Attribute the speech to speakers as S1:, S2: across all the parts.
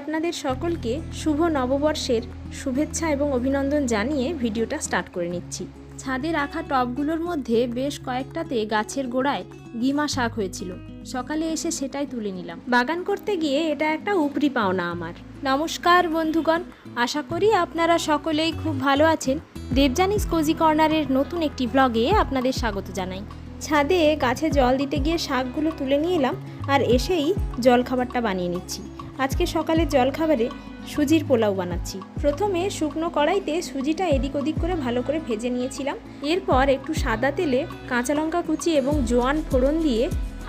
S1: আপনাদের সকলকে শুভ নববর্ষের শুভেচ্ছা এবং অভিনন্দন জানিয়ে ভিডিওটা স্টার্ট করে নিচ্ছি। ছাদে রাখা টবগুলোর মধ্যে বেশ কয়েকটাতে গাছের গোড়ায় গিমা শাক হয়েছিল। সকালে এসে সেটাই তুলে নিলাম। বাগান করতে গিয়ে এটা একটা উপরি পাওনা আমার। নমস্কার বন্ধুগণ, আশা করি আপনারা সকলেই খুব ভালো আছেন। দেবজানিস কোজি কর্নারের নতুন একটি ব্লগে আপনাদের স্বাগত জানাই। ছাদে গাছে জল দিতে গিয়ে শাকগুলো তুলে নিয়ে এলাম আর এসেই জলখাবারটা বানিয়ে নিচ্ছি। আজকে সকালে জলখাবারে সুজির পোলাও বানাচ্ছি। প্রথমে শুকনো কড়াইতে সুজিটা এদিক ওদিক করে ভালো করে ভেজে নিয়েছিলাম। এরপর একটু সাদা তেলে কাঁচা লঙ্কা কুচি এবং জোয়ান ফোড়ন দিয়ে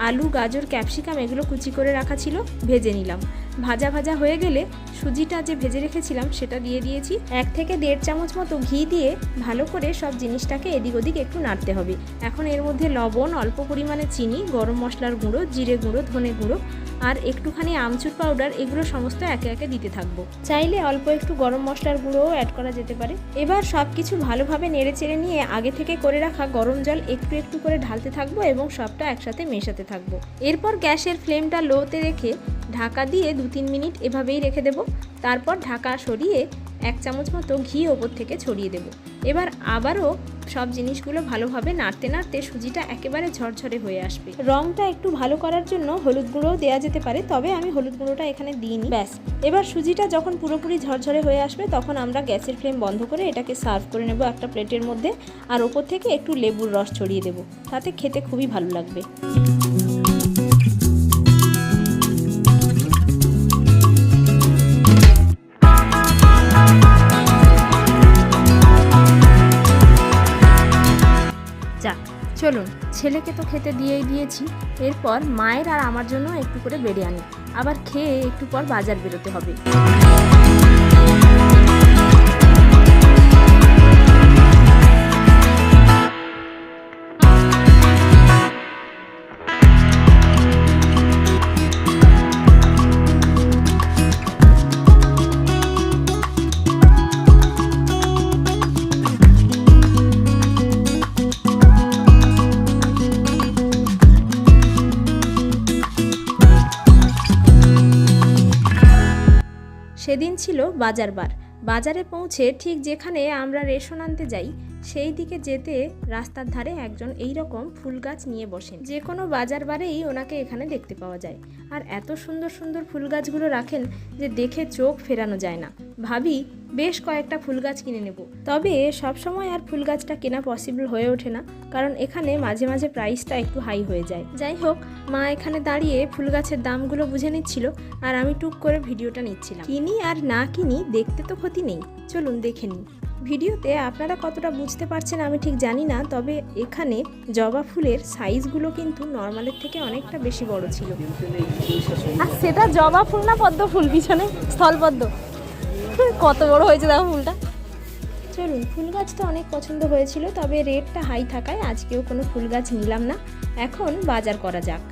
S1: আলু, গাজর, ক্যাপসিকাম এগুলো কুচি করে রাখা ছিল, ভেজে নিলাম। ভাজা ভাজা হয়ে গেলে সুজিটা যে ভেজে রেখেছিলাম সেটা দিয়ে দিয়েছি। এক থেকে দেড় চামচ মতো ঘি দিয়ে ভালো করে সব জিনিসটাকে এদিক ওদিক একটু নাড়তে হবে। এখন এর মধ্যে লবণ, অল্প পরিমাণে চিনি, গরম মশলার গুঁড়ো, জিরে গুঁড়ো, ধনে গুঁড়ো আর একটুখানি আমচুর পাউডার এগুলো সমস্ত একে একে দিতে থাকব। চাইলে অল্প একটু গরম মশলার গুঁড়োও অ্যাড করা যেতে পারে। এবার সব কিছু ভালোভাবে নেড়ে চেড়ে নিয়ে আগে থেকে করে রাখা গরম জল একটু একটু করে ঢালতে থাকব এবং সবটা একসাথে মেশাতে থাকব। এরপর গ্যাসের ফ্লেমটা লোতে রেখে ঢাকা দিয়ে দু তিন মিনিট এভাবেই রেখে দেবো। তারপর ঢাকা সরিয়ে এক চামচ মতো ঘি ওপর থেকে ছড়িয়ে দেব। এবার আবারও সব জিনিসগুলো ভালোভাবে নাড়তে নাড়তে সুজিটা একেবারে ঝরঝরে হয়ে আসবে। রংটা একটু ভালো করার জন্য হলুদ গুঁড়োও দেওয়া যেতে পারে, তবে আমি হলুদ গুঁড়োটা এখানে দিইনি। ব্যাস। এবার সুজিটা যখন পুরোপুরি ঝরঝরে হয়ে আসবে, তখন আমরা গ্যাসের ফ্লেম বন্ধ করে এটাকে সার্ভ করে নেব একটা প্লেটের মধ্যে। আর ওপর থেকে একটু লেবুর রস ছড়িয়ে দেবো, তাতে খেতে খুবই ভালো লাগবে। চলুন, ছেলেকে তো খেতে দিয়েই দিয়েছি। এরপর মায়ের আর আমার জন্য একটু করে বেরিয়ে আনি আবার খেয়ে একটু পর বাজার বেরোতে হবে। সেদিন ছিল বাজার বার বাজারে পৌঁছে ঠিক যেখানে আমরা রেশন আনতে যাই, সেই দিকে যেতে রাস্তার ধারে একজন এই রকম ফুল গাছ নিয়ে বসেন। যে কোনো বাজার বারেই ওনাকে এখানে দেখতে পাওয়া যায়। আর এত সুন্দর সুন্দর ফুল গাছগুলো রাখেন যে দেখে চোখ ফেরানো যায় না। ভাবি বেশ কয়েকটা ফুল গাছ কিনে নেব। তবে সবসময় আর ফুল গাছটা কেনা পসিবল হয়ে ওঠে না কারণ এখানে মাঝে মাঝে প্রাইসটা একটু হাই হয়ে যায়। যাই হোক মা এখানে দাঁড়িয়ে ফুল গাছের দামগুলো বুঝে নিচ্ছিল আর আমি টুক করে ভিডিওটা নিচ্ছিলাম। কিনি আর না কিনি দেখতে তো ক্ষতি নেই। চলুন দেখে নিই। ভিডিওতে আপনারা কতটা বুঝতে পারছেন আমি ঠিক জানি না তবে এখানে জবা ফুলের সাইজগুলো কিন্তু নর্মালের থেকে অনেকটা বেশি বড় ছিল। আর সেটা জবা ফুল না পদ্ম ফুল পিছনে স্থলপদ্ম। কত বড় হয়েছে দেখো ফুলটা। চলুন ফুল গাছ তো অনেক পছন্দ হয়েছিল তবে রেটটা হাই থাকায় আজকেও কোনো ফুল গাছ নিলাম না। এখন বাজার করা যাক।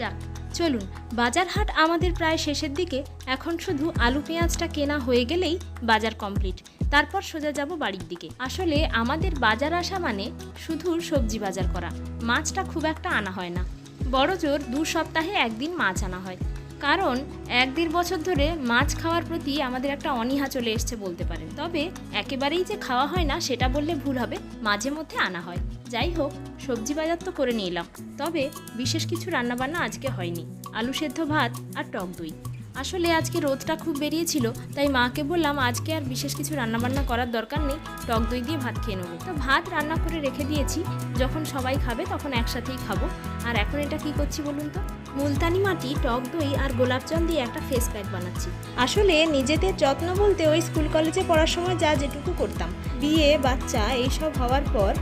S1: যাক চলুন। বাজার হাট আমাদের প্রায় শেষের দিকে। এখন শুধু আলু পেঁয়াজটা কেনা হয়ে গেলেই বাজার কমপ্লিট। তারপর সোজা যাব বাড়ির দিকে। আসলে আমাদের বাজার আসা মানে শুধু সবজি বাজার করা। মাছটা খুব একটা আনা হয় না। বড় জোর দু সপ্তাহে একদিন মাছ আনা হয়। কারণ এক দেড় বছর ধরে মাছ খাওয়ার প্রতি আমাদের একটা অনীহা চলে এসছে বলতে পারেন। তবে একেবারেই যে খাওয়া হয় না সেটা বললে ভুল হবে, মাঝে মধ্যে আনা হয়। যাই হোক, সবজি বাজার তো করে নিলাম। তবে বিশেষ কিছু রান্নাবান্না আজকে হয়নি। আলু সেদ্ধ ভাত আর টক দই। আসলে আজকে রোদটা খুব বেরিয়েছিল, তাই মাকে বললাম আজকে আর বিশেষ কিছু রান্নাবান্না করার দরকার নেই, টক দই দিয়ে ভাত খেয়ে নেব। তো ভাত রান্না করে রেখে দিয়েছি, যখন সবাই খাবে তখন একসাথেই খাব। আর এখন এটা কি করছি বলুন তো? মুলতানি মাটি, টক দই আর গোলাপ জল দিয়ে একটা ফেস প্যাক বানাচ্ছি। আসলে নিজেদের যত্ন বলতে ওই স্কুল কলেজে পড়ার সময় যা যেটুকু করতাম। বিয়ে, বাচ্চা, এইসব হওয়ার পর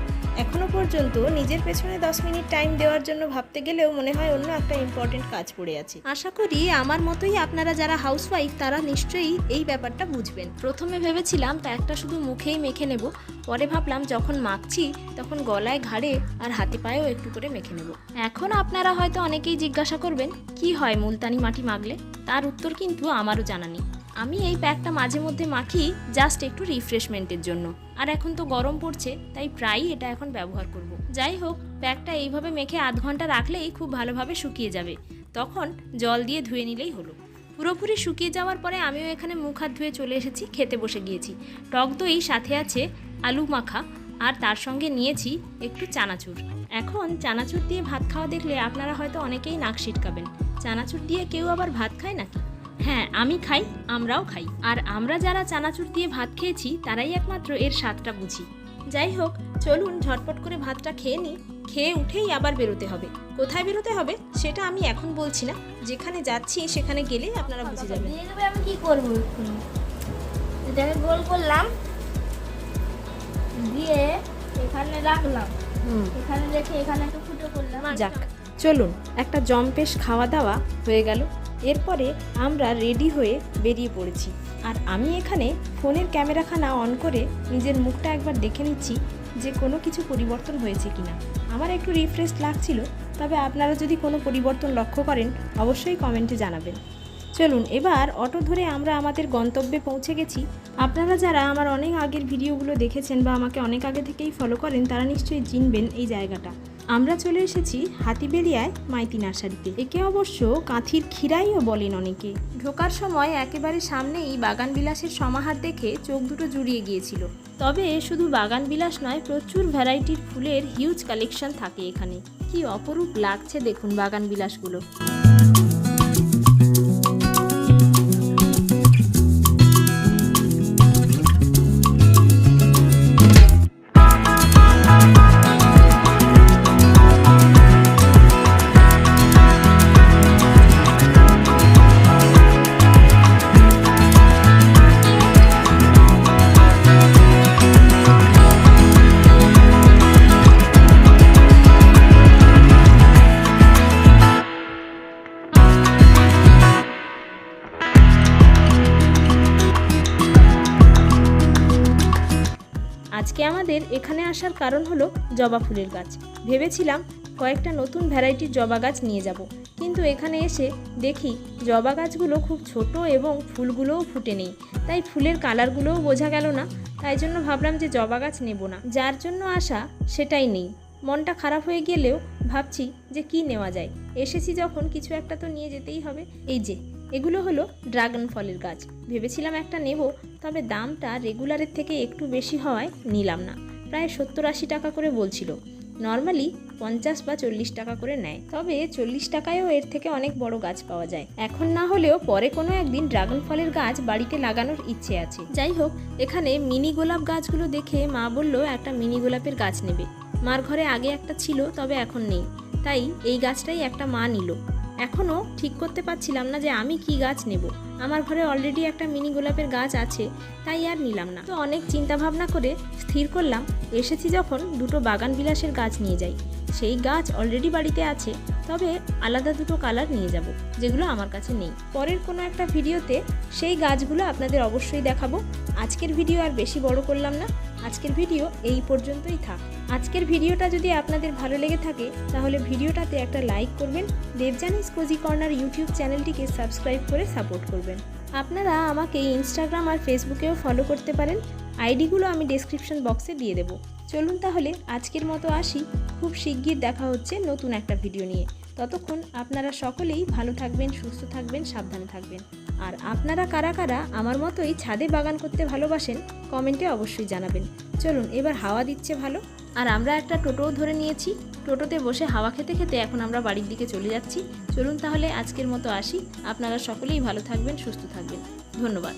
S1: এখনও পর্যন্ত নিজের পেছনে দশ মিনিট টাইম দেওয়ার জন্য ভাবতে গেলেও মনে হয় অন্য একটা ইম্পর্টেন্ট কাজ পড়ে আছে। আশা করি আমার মতোই আপনারা যারা হাউসওয়াইফ তারা নিশ্চয়ই এই ব্যাপারটা বুঝবেন। প্রথমে ভেবেছিলাম প্যাকটা শুধু মুখেই মেখে নেব, পরে ভাবলাম যখন মাখছি তখন গলায় ঘাড়ে আর হাতে পায়েও একটু করে মেখে নেব। এখন আপনারা হয়তো অনেকেই জিজ্ঞাসা করবেন, কি হয় মুলতানি মাটি মাখলে? তার উত্তর কিন্তু আমারও জানা নেই। আমি এই প্যাকটা মাঝে মধ্যে মাখি জাস্ট একটু রিফ্রেশমেন্টের জন্য। আর এখন তো গরম পড়ছে, তাই প্রায়ই এটা এখন ব্যবহার করব। যাই হোক, প্যাকটা এইভাবে মেখে আধ ঘণ্টা রাখলেই খুব ভালোভাবে শুকিয়ে যাবে। তখন জল দিয়ে ধুয়ে নিলেই হলো। পুরোপুরি শুকিয়ে যাওয়ার পরে আমিও এখানে মুখ হাত ধুয়ে চলে এসেছি, খেতে বসে গিয়েছি। টক দই সাথে আছে আলু মাখা, আর তার সঙ্গে নিয়েছি একটু চানাচুর। এখন চানাচুর দিয়ে ভাত খাওয়া দেখলে আপনারা হয়তো অনেকেই নাক সিটকাবেন। চানাচুর দিয়ে কেউ আবার ভাত খায় নাকি? হ্যাঁ আমি খাই আমরাও খাই। আর আমরা যারা চানাচুর দিয়ে ভাত খেয়েছি তারাই একমাত্র এর স্বাদটা বুঝি। যাই হোক চলুন ঝটপট করে ভাতটা খেয়ে নিই। খেয়ে উঠেই আবার বেরোতে হবে। কোথায় বেরোতে হবে সেটা আমি এখন বলছি না। যেখানে যাচ্ছি সেখানে গেলেই আপনারা বুঝে যাবেন।
S2: আমি কি করব এটাকে গোল করলাম। দিয়ে এখানে রাখলাম।
S1: হুম।
S2: এখানে রেখে এখানে একটু ফুটো করলাম।
S1: যাক চলুন। একটা জম্পেশ খাওয়া দাওয়া হয়ে গেল। এরপরে আমরা রেডি হয়ে বেরিয়ে পড়েছি। আর আমি এখানে ফোনের ক্যামেরাখানা অন করে নিজের মুখটা একবার দেখে নিচ্ছি যে কোনো কিছু পরিবর্তন হয়েছে কিনা। আমার একটু রিফ্রেশ লাগছিল, তবে আপনারা যদি কোনো পরিবর্তন লক্ষ্য করেন, অবশ্যই কমেন্টে জানাবেন। চলুন, এবার অটো ধরে আমরা আমাদের গন্তব্যে পৌঁছে গেছি। আপনারা যারা আমার অনেক আগের ভিডিওগুলো দেখেছেন বা আমাকে অনেক আগে থেকেই ফলো করেন, তারা নিশ্চয়ই চিনবেন এই জায়গাটা। আমরা চলে এসেছি হাতিবেড়িয়ায় মাইতি নার্সারিতে। একে অবশ্য কাঁথির ক্ষীরাইও বলেন অনেকে। ঢোকার সময় একেবারে সামনেই বাগান বিলাসের সমাহার দেখে চোখ দুটো জুড়িয়ে গিয়েছিল। তবে শুধু বাগান বিলাস নয়, প্রচুর ভ্যারাইটির ফুলের হিউজ কালেকশন থাকে এখানে। কি অপরূপ লাগছে দেখুন বাগান বিলাসগুলো আজকে আমাদের এখানে আসার কারণ হলো জবা ফুলের গাছ। ভেবেছিলাম কয়েকটা নতুন ভ্যারাইটির জবা গাছ নিয়ে যাব, কিন্তু এখানে এসে দেখি জবা গাছগুলো খুব ছোট এবং ফুলগুলোও ফুটে নেই। তাই ফুলের কালারগুলোও বোঝা গেল না, তাই জন্য ভাবলাম যে জবা গাছ নেব না। যার জন্য আসা সেটাই নেই। মনটা খারাপ হয়ে গেলেও ভাবছি যে কি নেওয়া যায়। এসেছি যখন, কিছু একটা তো নিয়ে যেতেই হবে। এই যে এগুলো হলো ড্রাগন ফলের গাছ। ভেবেছিলাম একটা নেব, তবে দামটা রেগুলারের থেকে একটু বেশি হওয়ায় নিলাম না। প্রায় সত্তর আশি টাকা করে বলছিল। নর্মালি পঞ্চাশ বা চল্লিশ টাকা করে নেয়। তবে চল্লিশ টাকায়ও এর থেকে অনেক বড় গাছ পাওয়া যায়। এখন না হলেও পরে কোনো একদিন ড্রাগন ফলের গাছ বাড়িতে লাগানোর ইচ্ছে আছে। যাই হোক, এখানে মিনি গোলাপ গাছগুলো দেখে মা বলল, একটা মিনি গোলাপের গাছ নেবে। মার ঘরে আগে একটা ছিল, তবে এখন নেই। তাই এই গাছটাই একটা মা নিল। এখনও ঠিক করতে পারছিলাম না যে আমি কি গাছ নেব। আমার ঘরে অলরেডি একটা মিনি গোলাপের গাছ আছে, তাই আর নিলাম না। তো অনেক চিন্তা ভাবনা করে স্থির করলাম, এসেছি যখন দুটো বাগান বিলাসের গাছ নিয়ে যাই। সেই গাছ অলরেডি বাড়িতে আছে, তবে আলাদা দুটো কালার নিয়ে যাব, যেগুলো আমার কাছে নেই। পরের কোনো একটা ভিডিওতে সেই গাছগুলো আপনাদের অবশ্যই দেখাবো। আজকের ভিডিও আর বেশি বড় করলাম না। আজকের ভিডিও এই পর্যন্তই থাক। আজকের ভিডিওটা যদি আপনাদের ভালো লেগে থাকে, তাহলে ভিডিওটাতে একটা লাইক করবেন দেবজানিস কোজি কর্নার ইউটিউব চ্যানেলটিকে সাবস্ক্রাইব করে সাপোর্ট করবেন। আপনারা আমাকে ইনস্টাগ্রাম আর ফেসবুকেও ফলো করতে পারেন আইডিগুলো আমি ডেসক্রিপশন বক্সে দিয়ে দেবো। চলুন তাহলে আজকের মতো আসি, খুব শিগগির দেখা হচ্ছে নতুন একটা ভিডিও নিয়ে। ততক্ষণ আপনারা সকলেই ভালো থাকবেন, সুস্থ থাকবেন, সাবধানে থাকবেন। আর আপনারা কারা কারা আমার মতোই ছাদে বাগান করতে ভালোবাসেন, কমেন্টে অবশ্যই জানাবেন। চলুন, এবার হাওয়া দিচ্ছে ভালো। আর আমরা একটা টোটোও ধরে নিয়েছি। টোটোতে বসে হাওয়া খেতে খেতে এখন আমরা বাড়ির দিকে চলে যাচ্ছি। চলুন তাহলে আজকের মতো আসি। আপনারা সকলেই ভালো থাকবেন, সুস্থ থাকবেন। ধন্যবাদ।